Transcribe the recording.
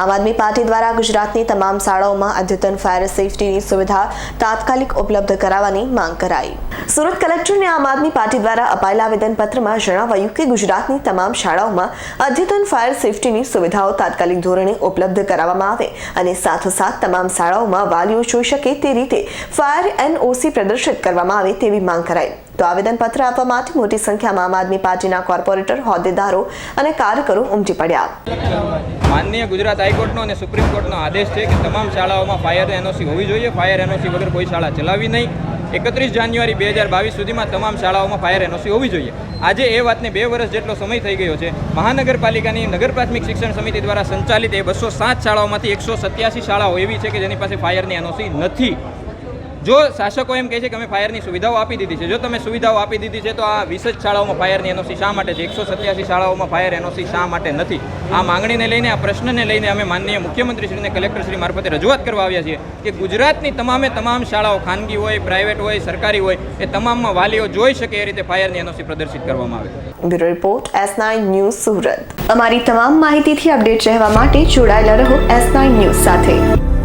આમ આદમી પાર્ટી દ્વારા ગુજરાતની તમામ શાળાઓમાં અદ્યતન ફાયર સેફટીની સુવિધા તાત્કાલિક ઉપલબ્ધ કરાવવાની માંગ કરાઈ. સુરત કલેક્ટરને આમ આદમી પાર્ટી દ્વારા અપાયેલા આવેદનપત્રમાં જણાવાયું કે ગુજરાતની તમામ શાળાઓમાં અદ્યતન ફાયર સેફટીની સુવિધાઓ તાત્કાલિક ધોરણે ઉપલબ્ધ કરાવવામાં આવે અને સાથોસાથ તમામ શાળાઓમાં વાલીઓ જોઈ શકે તે રીતે ફાયર એનઓસી પ્રદર્શિત કરવામાં આવે તેવી માંગ કરાઈ. તો આવેદનપત્ર આપવા માટે મોટી સંખ્યામાં આમ આદમી પાર્ટીના કોર્પોરેટર, હોદ્દેદારો અને કાર્યકરો ઉમટી પડ્યા. માનનીય ગુજરાત હાઈકોર્ટનો અને સુપ્રીમ કોર્ટનો આદેશ છે કે તમામ શાળાઓમાં ફાયર એનઓસી હોવી જોઈએ. ફાયર એનઓસી વગર કોઈ શાળા ચલાવવી નહીં. એકત્રીસ જાન્યુઆરી બે હજાર બાવીસ સુધીમાં તમામ શાળાઓમાં ફાયર એનઓસી હોવી જોઈએ. આજે એ વાતને બે વર્ષ જેટલો સમય થઈ ગયો છે. મહાનગરપાલિકાની નગર પ્રાથમિક શિક્ષણ સમિતિ દ્વારા સંચાલિત એ બસો સાત શાળાઓમાંથી એકસો સત્યાસી શાળાઓ એવી છે કે જેની પાસે ફાયરની એનઓસી નથી. જો શાસકો એમ કહે છે કે અમે ફાયરની સુવિધાઓ આપી દીધી છે, જો તમે સુવિધાઓ આપી દીધી છે તો આ વીસ જ શાળાઓમાં ફાયરની એનઓસી શા માટે છે? એકસો સત્યાસી શાળાઓમાં ફાયર એનઓસી શા માટે નથી? આ માંગણીને લઈને, આ પ્રશ્નને લઈને અમે માનનીય મુખ્યમંત્રીશ્રીને કલેક્ટરશ્રી મારફતે રજૂઆત કરવા આવ્યા છીએ કે ગુજરાતની તમામે તમામ શાળાઓ ખાનગી હોય, પ્રાઇવેટ હોય, સરકારી હોય, એ તમામમાં વાલીઓ જોઈ શકે એ રીતે ફાયરની એનઓસી પ્રદર્શિત કરવામાં આવે. Bureau report, S nine news Surat. અમારી તમામ માહિતીથી અપડેટ રહેવા માટે જોડાયેલા રહો એસ નાઇન ન્યૂઝ સાથે.